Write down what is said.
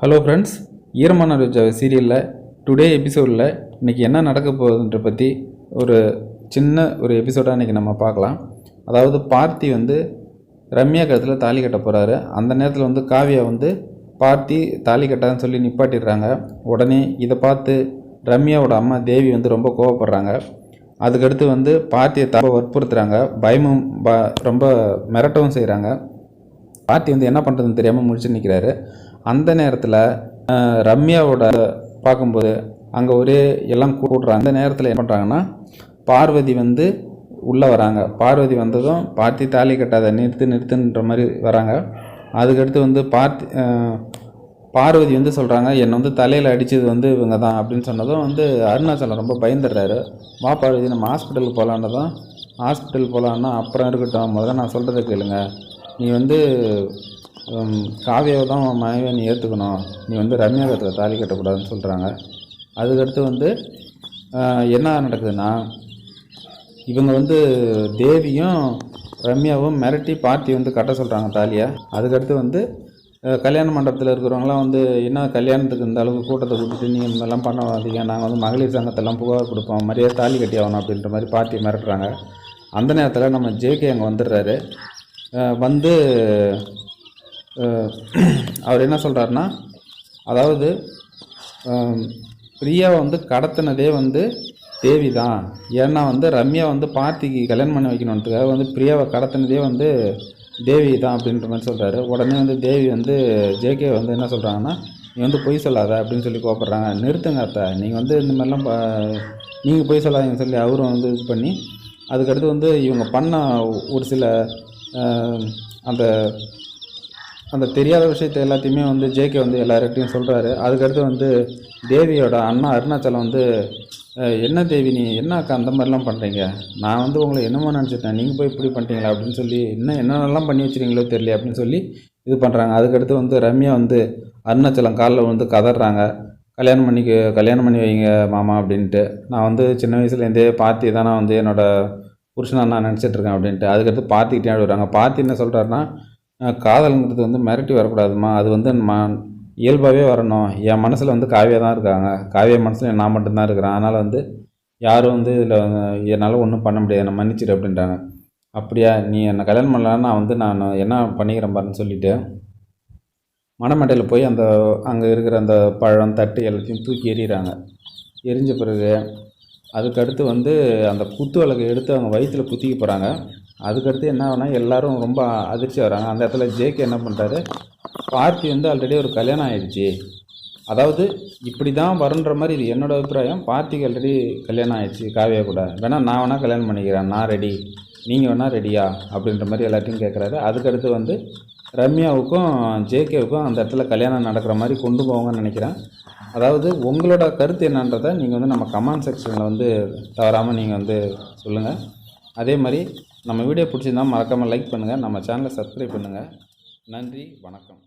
Hello friends ஈரமான ரோஜா சீரியலில் today எபிசோடில் இன்றைக்கி என்ன நடக்க போகுதுன்ற பற்றி ஒரு சின்ன ஒரு எபிசோடாக இன்றைக்கி நம்ம பார்க்கலாம். அதாவது பார்த்தி வந்து ரம்யா கழுத்தில் தாலி கட்ட போகிறாரு அந்த நேரத்தில் வந்து காவியா வந்து பார்த்தி தாலி கட்டான்னு சொல்லி நிப்பாட்டிடுறாங்க. உடனே இதை பார்த்து ரம்யாவோட அம்மா தேவி வந்து ரொம்ப கோவப்படுறாங்க. அதுக்கடுத்து வந்து பார்த்தியை தப்ப வற்புறுத்துகிறாங்க பயமும் ப ரொம்ப மிரட்டவும் செய்கிறாங்க பார்த்தி வந்து என்ன பண்ணுறதுன்னு தெரியாமல் முடிச்சு நிற்கிறாரு அந்த நேரத்தில் ரம்யாவோட பார்க்கும்போது அங்கே ஒரே எல்லாம் கூடுறாங்க அந்த நேரத்தில் என்ன பண்ணுறாங்கன்னா பார்வதி வந்து உள்ளே வராங்க. பார்வதி வந்ததும் பார்த்தி தாலி கட்டாத நிறுத்து நிறுத்துன்ற மாதிரி வராங்க. அதுக்கடுத்து வந்து பார்த்தி பார்வதி வந்து சொல்கிறாங்க என்னை வந்து தலையில் அடித்தது வந்து இவங்க தான். அப்படின்னு சொன்னதும் வந்து அருணாச்சலம் ரொம்ப பயந்துடுறாரு. வா பார்வதி நம்ம ஹாஸ்பிட்டலுக்கு போகலான்னதும் ஹாஸ்பிட்டல் போகலான்னா அப்புறம் இருக்கட்டும். முதல்ல நான் சொல்கிறத கேளுங்க. நீ வந்து காவியாவை தான் உன் மனைவியை நீ ஏற்றுக்கணும் நீ வந்து ரம்யா கத்தில் தாலி கட்டக்கூடாதுன்னு சொல்கிறாங்க அதுக்கடுத்து வந்து என்ன நடக்குதுன்னா இவங்க வந்து தேவியும் ரம்யாவும் மிரட்டி பார்ட்டி வந்து கட்ட சொல்கிறாங்க தாலியை. அதுக்கடுத்து வந்து கல்யாண மண்டபத்தில் இருக்கிறவங்களாம் வந்து என்ன கல்யாணத்துக்கு இந்த அளவுக்கு கூட்டத்தை கூட்டிட்டு நீங்கள் இந்த பண்ண பண்ணாதீங்க நாங்கள் வந்து மகளிர் சங்கத்தெல்லாம் புகார் கொடுப்போம் மரியாதை தாலி கட்டி ஆகணும் அப்படின்ற மாதிரி பார்ட்டி மிரட்டுறாங்க. அந்த நேரத்தில் நம்ம ஜேகே அங்கே வந்துடுறாரு. வந்து அவர் என்ன சொல்கிறாருன்னா அதாவது அஹ், பிரியாவை வந்து கடத்தினதே வந்து தேவி தான் ஏன்னா வந்து ரம்யா வந்து பார்த்திக்கு கல்யாணம் பண்ணி வைக்கணுன்றதுக்காக வந்து பிரியாவை கடத்தினதே வந்து தேவி தான் அப்படின்ற மாதிரி சொல்கிறாரு உடனே வந்து தேவி வந்து ஜேகே வந்து என்ன சொல்கிறாங்கன்னா நீ வந்து பொய் சொல்லாத அப்படின்னு சொல்லி கோப்படுறாங்க நிறுத்துங்க அத்தை. நீங்கள் வந்து இந்த மாதிரிலாம் நீங்கள் பொய் சொல்லாதீங்கன்னு சொல்லி அவரும் வந்து இது பண்ணி அதுக்கடுத்து வந்து இவங்க பண்ண ஒரு சில அந்த அந்த தெரியாத விஷயத்தை எல்லாத்தையுமே வந்து ஜேகே வந்து எல்லார்கிட்டையும் சொல்கிறாரு அதுக்கடுத்து வந்து தேவியோட அண்ணா அருணாச்சலம் வந்து என்ன தேவி நீ? என்ன அக்கா அந்த மாதிரிலாம் பண்ணுறீங்க நான் வந்து உங்களை என்னமோ நினச்சிட்டேன். நீங்கள் போய் இப்படி பண்ணுறீங்களா அப்படின்னு சொல்லி இன்னும் என்னென்னலாம் பண்ணி வச்சிருக்கீங்களோ தெரியல அப்படின்னு சொல்லி இது பண்ணுறாங்க அதுக்கடுத்து வந்து ரம்யா வந்து அருணாச்சலம் காலில் வந்து கதறாங்க. கல்யாணம் பண்ணிக்கு கல்யாணம் பண்ணி வைங்க மாமா அப்படின்ட்டு. நான் வந்து சின்ன வயசுலேருந்தே பார்த்தி தான் நான் வந்து என்னோடய புருஷனாக நான் நினச்சிட்டு இருக்கேன் அப்படின்ட்டு. அதுக்கடுத்து பார்த்திக்கிட்டே விடுறாங்க பார்த்தி என்ன சொல்கிறாருன்னா காதல்ங்கிறது வந்து மிரட்டி வரக்கூடாதுமா அது வந்து ம இயல்பாகவே வரணும். என் மனசில் வந்து காவியா தான் இருக்காங்க. காவியா மனசில் நான் மட்டும்தான் இருக்கிறேன். அதனால் வந்து யாரும் வந்து இதில் என்னால் ஒன்றும் பண்ண முடியாது. நான் மன்னிச்சிடு அப்படின்றாங்க அப்படியா? நீ என்னை கல்யாணம் பண்ணலான்னு நான் வந்து நான் என்ன பண்ணிக்கிறேன் பாருன்னு சொல்லிவிட்டு மணமேட்டையில் போய் அந்த அங்கே இருக்கிற அந்த பழம் தட்டு எல்லாத்தையும் தூக்கி எறிகிறாங்க எரிஞ்ச பிறகு அதுக்கடுத்து வந்து அந்த குத்து விளக்கை எடுத்து அவங்க வயிற்றுல குத்திக்க போகிறாங்க அதுக்கடுத்து என்ன ஆகுனா எல்லோரும் ரொம்ப அதிர்ச்சி வராங்க. அந்த இடத்துல ஜேகே என்ன பண்ணுறாரு பார்த்தி வந்து ஆல்ரெடி ஒரு கல்யாணம் ஆயிடுச்சு. அதாவது இப்படி தான் வருன்ற மாதிரி இது என்னோட அபிப்பிராயம். பார்த்திக்கு ஆல்ரெடி கல்யாணம் ஆயிடுச்சு காவியா கூட. வேணால் நான் வேணால் கல்யாணம் பண்ணிக்கிறேன் நான் ரெடி நீங்கள் வேணால் ரெடியா அப்படின்ற மாதிரி எல்லாத்தையும் கேட்குறாரு அதுக்கடுத்து வந்து ரம்யாவுக்கும் ஜேகேவுக்கும் அந்த இடத்துல கல்யாணம் நடக்கிற மாதிரி கொண்டு போவாங்கன்னு நினைக்கிறேன். அதாவது உங்களோட கருத்து என்னன்றதை நீங்கள் வந்து நம்ம கமெண்ட் செக்ஷனில் வந்து தவறாமல் நீங்கள் வந்து சொல்லுங்கள் அதே மாதிரி நம்ம வீடியோ பிடிச்சிருந்தா மறக்காமல் லைக் பண்ணுங்கள் நம்ம சேனலை சப்ஸ்கிரைப் பண்ணுங்கள் நன்றி வணக்கம்.